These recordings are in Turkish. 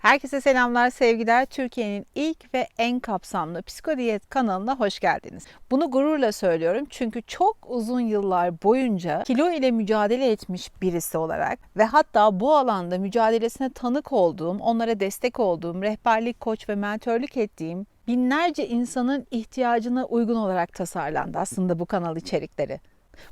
Herkese selamlar, sevgiler. Türkiye'nin ilk ve en kapsamlı psikodiyet kanalına hoş geldiniz. Bunu gururla söylüyorum çünkü çok uzun yıllar boyunca kilo ile mücadele etmiş birisi olarak ve hatta bu alanda mücadelesine tanık olduğum, onlara destek olduğum, rehberlik, koç ve mentörlük ettiğim binlerce insanın ihtiyacına uygun olarak tasarlandı aslında bu kanal içerikleri.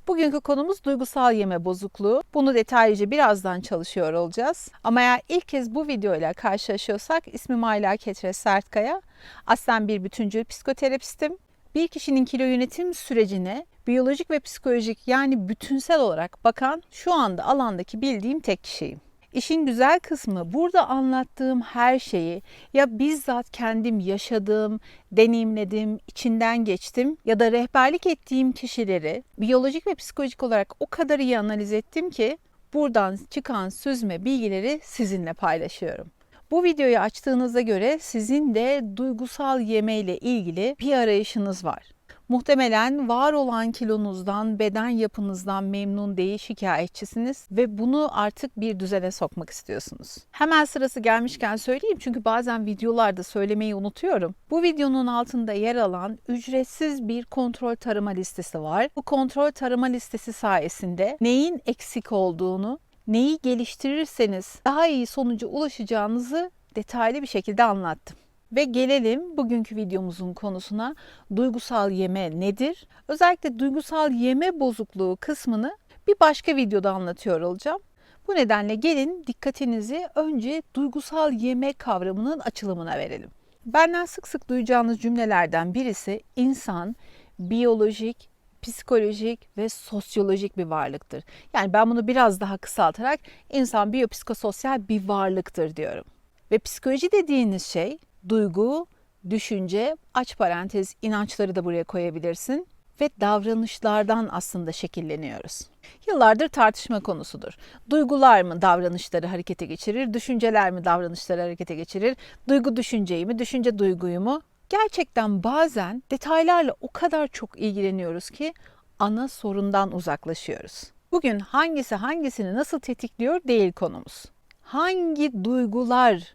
Bugünkü konumuz duygusal yeme bozukluğu. Bunu detaylıca birazdan çalışıyor olacağız. Ama eğer ilk kez bu videoyla karşılaşıyorsak ismim Ayla Ketre Sertkaya. Aslen bir bütüncül psikoterapistim. Bir kişinin kilo yönetim sürecine biyolojik ve psikolojik yani bütünsel olarak bakan şu anda alandaki bildiğim tek kişiyim. İşin güzel kısmı burada anlattığım her şeyi ya bizzat kendim yaşadım, deneyimledim, içinden geçtim ya da rehberlik ettiğim kişileri biyolojik ve psikolojik olarak o kadar iyi analiz ettim ki buradan çıkan süzme bilgileri sizinle paylaşıyorum. Bu videoyu açtığınıza göre sizin de duygusal yeme ile ilgili bir arayışınız var. Muhtemelen var olan kilonuzdan, beden yapınızdan memnun değil şikayetçisiniz ve bunu artık bir düzene sokmak istiyorsunuz. Hemen sırası gelmişken söyleyeyim çünkü bazen videolarda söylemeyi unutuyorum. Bu videonun altında yer alan ücretsiz bir kontrol tarama listesi var. Bu kontrol tarama listesi sayesinde neyin eksik olduğunu, neyi geliştirirseniz daha iyi sonuca ulaşacağınızı detaylı bir şekilde anlattım. Ve gelelim bugünkü videomuzun konusuna duygusal yeme nedir? Özellikle duygusal yeme bozukluğu kısmını bir başka videoda anlatıyor olacağım. Bu nedenle gelin dikkatinizi önce duygusal yeme kavramının açılımına verelim. Benden sık sık duyacağınız cümlelerden birisi insan biyolojik, psikolojik ve sosyolojik bir varlıktır. Yani ben bunu biraz daha kısaltarak insan biyopsikososyal bir varlıktır diyorum. Ve psikoloji dediğiniz şey duygu, düşünce, aç parantez inançları da buraya koyabilirsin ve davranışlardan aslında şekilleniyoruz. Yıllardır tartışma konusudur. Duygular mı davranışları harekete geçirir, düşünceler mi davranışları harekete geçirir, duygu düşünceyi mi, düşünce duyguyu mu? Gerçekten bazen detaylarla o kadar çok ilgileniyoruz ki ana sorundan uzaklaşıyoruz. Bugün hangisi hangisini nasıl tetikliyor değil konumuz. Hangi duygular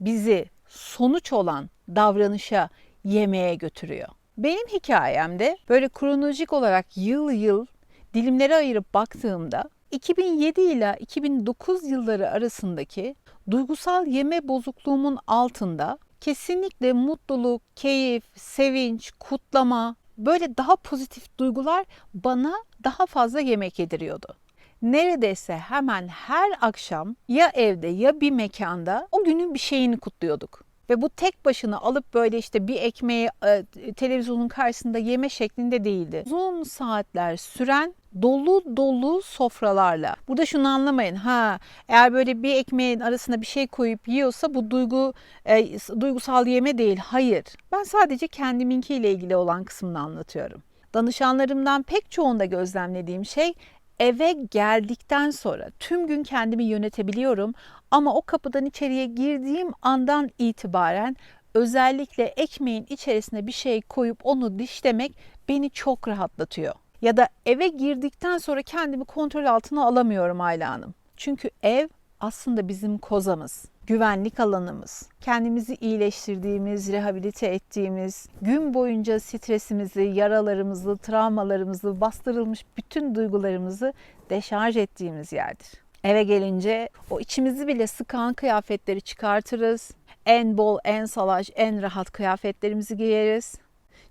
bizi sonuç olan davranışa yemeğe götürüyor. Benim hikayemde böyle kronolojik olarak yıl yıl dilimlere ayırıp baktığımda 2007 ile 2009 yılları arasındaki duygusal yeme bozukluğumun altında kesinlikle mutluluk, keyif, sevinç, kutlama böyle daha pozitif duygular bana daha fazla yemek yediriyordu neredeyse hemen her akşam ya evde ya bir mekanda o günün bir şeyini kutluyorduk. Ve bu tek başına alıp böyle işte bir ekmeği e, televizyonun karşısında yeme şeklinde değildi. Uzun saatler süren dolu dolu sofralarla. Burada şunu anlamayın. Ha eğer böyle bir ekmeğin arasına bir şey koyup yiyorsa bu duygu e, duygusal yeme değil. Hayır. Ben sadece kendiminkiyle ilgili olan kısmını anlatıyorum. Danışanlarımdan pek çoğunda gözlemlediğim şey eve geldikten sonra tüm gün kendimi yönetebiliyorum ama o kapıdan içeriye girdiğim andan itibaren özellikle ekmeğin içerisine bir şey koyup onu dişlemek beni çok rahatlatıyor. Ya da eve girdikten sonra kendimi kontrol altına alamıyorum Ayla Hanım. Çünkü ev aslında bizim kozamız, güvenlik alanımız, kendimizi iyileştirdiğimiz, rehabilite ettiğimiz, gün boyunca stresimizi, yaralarımızı, travmalarımızı, bastırılmış bütün duygularımızı deşarj ettiğimiz yerdir. Eve gelince o içimizi bile sıkan kıyafetleri çıkartırız. En bol, en salaş, en rahat kıyafetlerimizi giyeriz.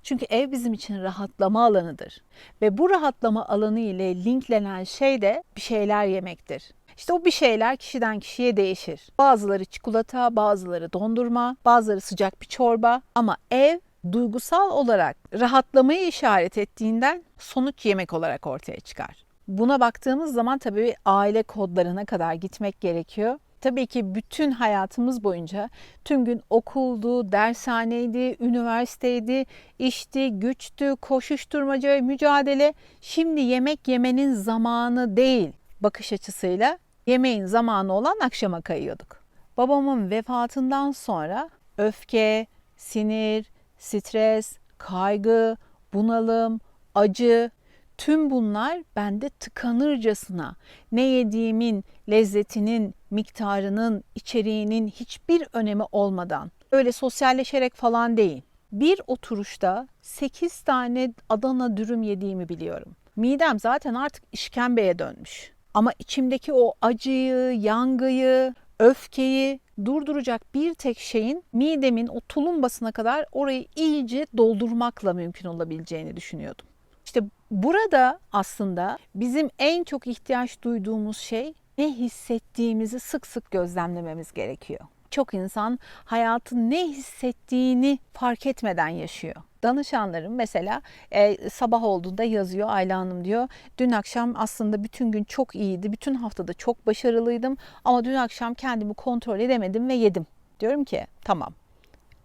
Çünkü ev bizim için rahatlama alanıdır. Ve bu rahatlama alanı ile linklenen şey de bir şeyler yemektir. İşte o bir şeyler kişiden kişiye değişir. Bazıları çikolata, bazıları dondurma, bazıları sıcak bir çorba ama ev duygusal olarak rahatlamayı işaret ettiğinden sonuç yemek olarak ortaya çıkar. Buna baktığımız zaman tabii aile kodlarına kadar gitmek gerekiyor. Tabii ki bütün hayatımız boyunca tüm gün okuldu, dershaneydi, üniversiteydi, işti, güçtü, koşuşturmaca, mücadele. Şimdi yemek yemenin zamanı değil bakış açısıyla yemeğin zamanı olan akşama kayıyorduk. Babamın vefatından sonra öfke, sinir, stres, kaygı, bunalım, acı Tüm bunlar bende tıkanırcasına ne yediğimin, lezzetinin, miktarının, içeriğinin hiçbir önemi olmadan öyle sosyalleşerek falan değil. Bir oturuşta 8 tane Adana dürüm yediğimi biliyorum. Midem zaten artık işkembeye dönmüş. Ama içimdeki o acıyı, yangıyı, öfkeyi durduracak bir tek şeyin midemin o tulumbasına kadar orayı iyice doldurmakla mümkün olabileceğini düşünüyordum. İşte burada aslında bizim en çok ihtiyaç duyduğumuz şey ne hissettiğimizi sık sık gözlemlememiz gerekiyor. Çok insan hayatın ne hissettiğini fark etmeden yaşıyor. Danışanlarım mesela e, sabah olduğunda yazıyor Ayla Hanım diyor. Dün akşam aslında bütün gün çok iyiydi. Bütün haftada çok başarılıydım. Ama dün akşam kendimi kontrol edemedim ve yedim. Diyorum ki tamam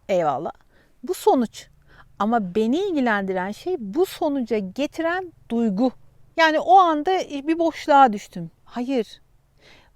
eyvallah. Bu sonuç. Ama beni ilgilendiren şey bu sonuca getiren duygu. Yani o anda bir boşluğa düştüm. Hayır.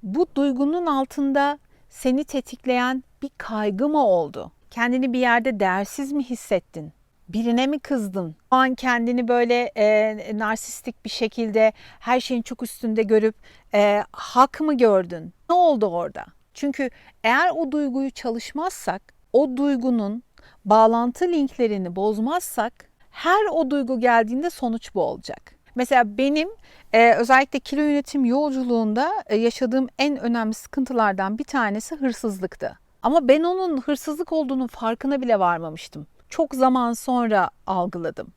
Bu duygunun altında seni tetikleyen bir kaygı mı oldu? Kendini bir yerde değersiz mi hissettin? Birine mi kızdın? O an kendini böyle e, narsistik bir şekilde her şeyin çok üstünde görüp e, hak mı gördün? Ne oldu orada? Çünkü eğer o duyguyu çalışmazsak, o duygunun bağlantı linklerini bozmazsak her o duygu geldiğinde sonuç bu olacak. Mesela benim e, özellikle kilo yönetim yolculuğunda e, yaşadığım en önemli sıkıntılardan bir tanesi hırsızlıktı. Ama ben onun hırsızlık olduğunun farkına bile varmamıştım. Çok zaman sonra algıladım.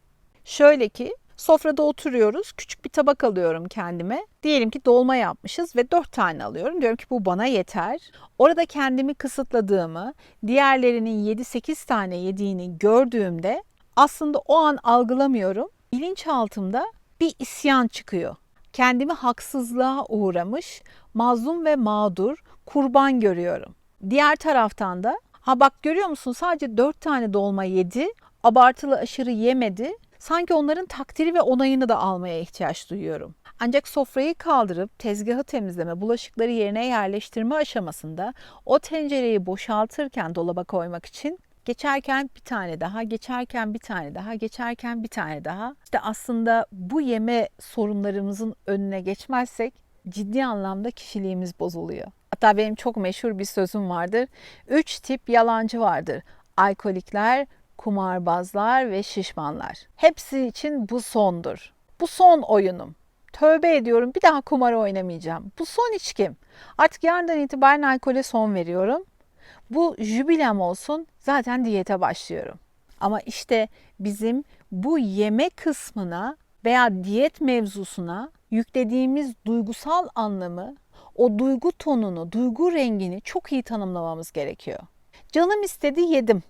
Şöyle ki sofrada oturuyoruz. Küçük bir tabak alıyorum kendime. Diyelim ki dolma yapmışız ve dört tane alıyorum. Diyorum ki bu bana yeter. Orada kendimi kısıtladığımı, diğerlerinin 7-8 tane yediğini gördüğümde aslında o an algılamıyorum. Bilinçaltımda bir isyan çıkıyor. Kendimi haksızlığa uğramış, mazlum ve mağdur, kurban görüyorum. Diğer taraftan da ha bak görüyor musun sadece 4 tane dolma yedi, abartılı aşırı yemedi. Sanki onların takdiri ve onayını da almaya ihtiyaç duyuyorum. Ancak sofrayı kaldırıp tezgahı temizleme, bulaşıkları yerine yerleştirme aşamasında o tencereyi boşaltırken dolaba koymak için geçerken bir tane daha, geçerken bir tane daha, geçerken bir tane daha. İşte aslında bu yeme sorunlarımızın önüne geçmezsek ciddi anlamda kişiliğimiz bozuluyor. Hatta benim çok meşhur bir sözüm vardır. Üç tip yalancı vardır. Alkolikler, kumarbazlar ve şişmanlar. Hepsi için bu sondur. Bu son oyunum. Tövbe ediyorum bir daha kumar oynamayacağım. Bu son içkim. Artık yarından itibaren alkole son veriyorum. Bu jübilem olsun zaten diyete başlıyorum. Ama işte bizim bu yeme kısmına veya diyet mevzusuna yüklediğimiz duygusal anlamı, o duygu tonunu, duygu rengini çok iyi tanımlamamız gerekiyor. Canım istedi yedim.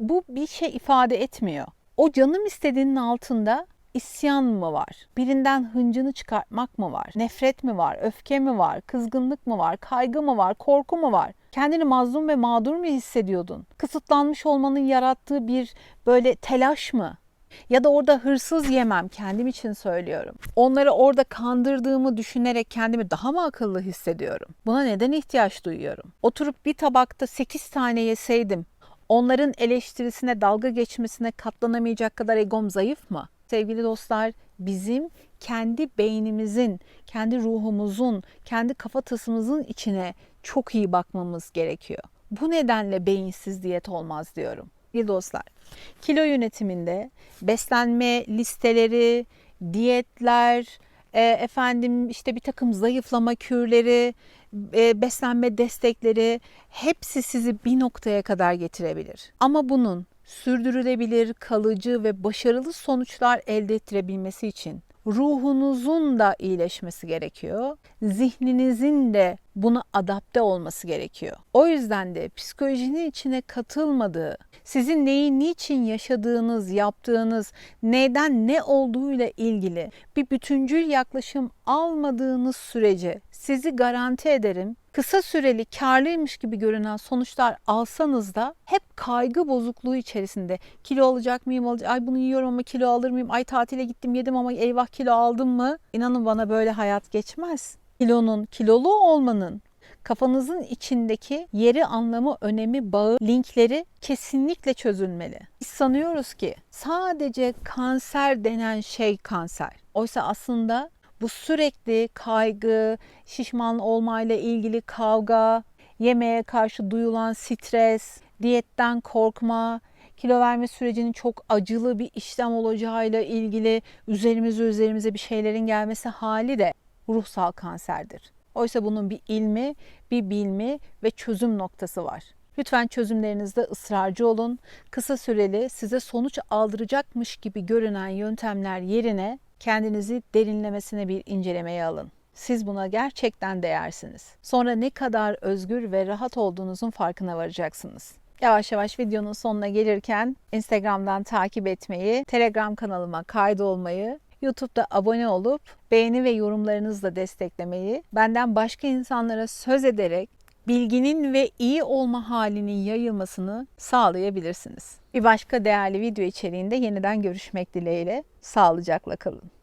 Bu bir şey ifade etmiyor. O canım istediğinin altında isyan mı var? Birinden hıncını çıkartmak mı var? Nefret mi var? Öfke mi var? Kızgınlık mı var? Kaygı mı var? Korku mu var? Kendini mazlum ve mağdur mu hissediyordun? Kısıtlanmış olmanın yarattığı bir böyle telaş mı? Ya da orada hırsız yemem kendim için söylüyorum. Onları orada kandırdığımı düşünerek kendimi daha mı akıllı hissediyorum? Buna neden ihtiyaç duyuyorum? Oturup bir tabakta 8 tane yeseydim onların eleştirisine dalga geçmesine katlanamayacak kadar egom zayıf mı? Sevgili dostlar, bizim kendi beynimizin, kendi ruhumuzun, kendi kafatasımızın içine çok iyi bakmamız gerekiyor. Bu nedenle beyinsiz diyet olmaz diyorum. Sevgili dostlar, kilo yönetiminde beslenme listeleri, diyetler, e, efendim işte bir takım zayıflama kürleri, e, beslenme destekleri hepsi sizi bir noktaya kadar getirebilir. Ama bunun sürdürülebilir, kalıcı ve başarılı sonuçlar elde ettirebilmesi için ruhunuzun da iyileşmesi gerekiyor. Zihninizin de buna adapte olması gerekiyor. O yüzden de psikolojinin içine katılmadığı, sizin neyi niçin yaşadığınız, yaptığınız, neden ne olduğuyla ilgili bir bütüncül yaklaşım almadığınız sürece sizi garanti ederim kısa süreli karlıymış gibi görünen sonuçlar alsanız da hep kaygı bozukluğu içerisinde kilo alacak mıyım alacak ay bunu yiyorum ama kilo alır mıyım ay tatile gittim yedim ama eyvah kilo aldım mı inanın bana böyle hayat geçmez kilonun kilolu olmanın Kafanızın içindeki yeri, anlamı, önemi, bağı, linkleri kesinlikle çözülmeli. Biz sanıyoruz ki sadece kanser denen şey kanser. Oysa aslında bu sürekli kaygı, şişman olmayla ilgili kavga, yemeğe karşı duyulan stres, diyetten korkma, kilo verme sürecinin çok acılı bir işlem olacağıyla ilgili üzerimize üzerimize bir şeylerin gelmesi hali de ruhsal kanserdir. Oysa bunun bir ilmi, bir bilmi ve çözüm noktası var. Lütfen çözümlerinizde ısrarcı olun. Kısa süreli size sonuç aldıracakmış gibi görünen yöntemler yerine kendinizi derinlemesine bir incelemeye alın. Siz buna gerçekten değersiniz. Sonra ne kadar özgür ve rahat olduğunuzun farkına varacaksınız. Yavaş yavaş videonun sonuna gelirken Instagram'dan takip etmeyi, Telegram kanalıma kaydolmayı, YouTube'da abone olup beğeni ve yorumlarınızla desteklemeyi, benden başka insanlara söz ederek bilginin ve iyi olma halinin yayılmasını sağlayabilirsiniz. Bir başka değerli video içeriğinde yeniden görüşmek dileğiyle sağlıcakla kalın.